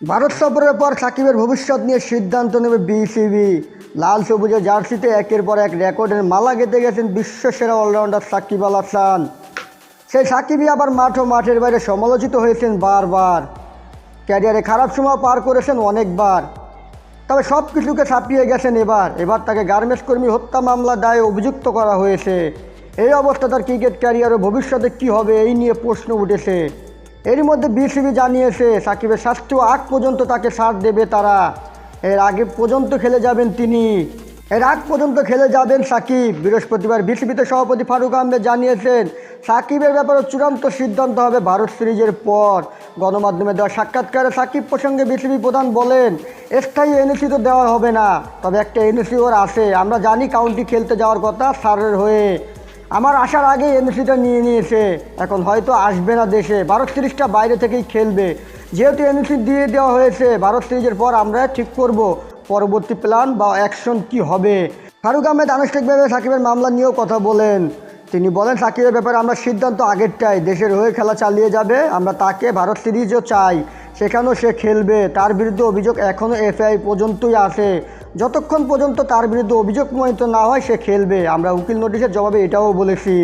ভারত সফরের পর সাকিবের ভবিষ্যৎ নিয়ে সিদ্ধান্ত নেবে বিসিবি লাল সবুজের জার্সিতে একের পর এক রেকর্ডের মালা গেঁথে গেছেন বিশ্বসেরা অলরাউন্ডার সাকিব আল হাসান। সেই সাকিবই আবার মাঠ ও মাঠের বাইরে সমালোচিত হয়েছেন বারবার। ক্যারিয়ারে খারাপ সময় পার করেছেন অনেকবার। তবে সব কিছুকে ছাপিয়ে গেছেন এবার। এবার তাকে গার্মেন্টস কর্মী হত্যা মামলা দায়ে অভিযুক্ত করা হয়েছে। এই অবস্থা তার ক্রিকেট ক্যারিয়ার ও ভবিষ্যতে কী হবে এই নিয়ে প্রশ্ন উঠেছে। এরই মধ্যে বিসিবি জানিয়েছে, সাকিবের স্বাস্থ্য আগ পর্যন্ত তাকে সাথ দেবে তারা। এর আগে পর্যন্ত খেলে যাবেন তিনি। এর আগ পর্যন্ত খেলে যাবেন সাকিব। বৃহস্পতিবার বিসিবিতে সভাপতি ফারুক আহমেদ জানিয়েছেন, সাকিবের ব্যাপারে চূড়ান্ত সিদ্ধান্ত হবে ভারত সিরিজের পর। গণমাধ্যমে দেওয়া সাক্ষাৎকারে সাকিব প্রসঙ্গে বিসিবি প্রধান বলেন, স্থায়ী এনএসি তো দেওয়া হবে না, তবে একটা এনএসি ওর আছে। আমরা জানি কাউন্টি খেলতে যাওয়ার কথা সারের হয়ে। আমার আসার আগেই এনএসিটা নিয়ে নিয়েছে। এখন হয়তো আসবে না দেশে। ভারত সিরিজটা বাইরে থেকেই খেলবে। যেহেতু এনএসি দিয়ে দেওয়া হয়েছে, ভারত সিরিজের পর আমরা ঠিক করব পরবর্তী প্ল্যান বা অ্যাকশন কি হবে। ফারুক আহমেদ আনুষ্ঠানিকভাবে সাকিবের মামলা নিয়েও কথা বলেন। তিনি বলেন, সাকিবের ব্যাপারে আমরা সিদ্ধান্ত আগেরটাই। দেশের হয়ে খেলা চালিয়ে যাবে। আমরা তাকে ভারত সিরিজও চাই। সেখানেও সে খেলবে। তার বিরুদ্ধে অভিযোগ এখনও এফআই পর্যন্তই আছে। যতক্ষণ পর্যন্ত তার বিরুদ্ধে অভিযোগ প্রমাণিত না হয়, সে খেলবে। আমরা উকিল নোটিশের জবাবে এটাও বলেছি।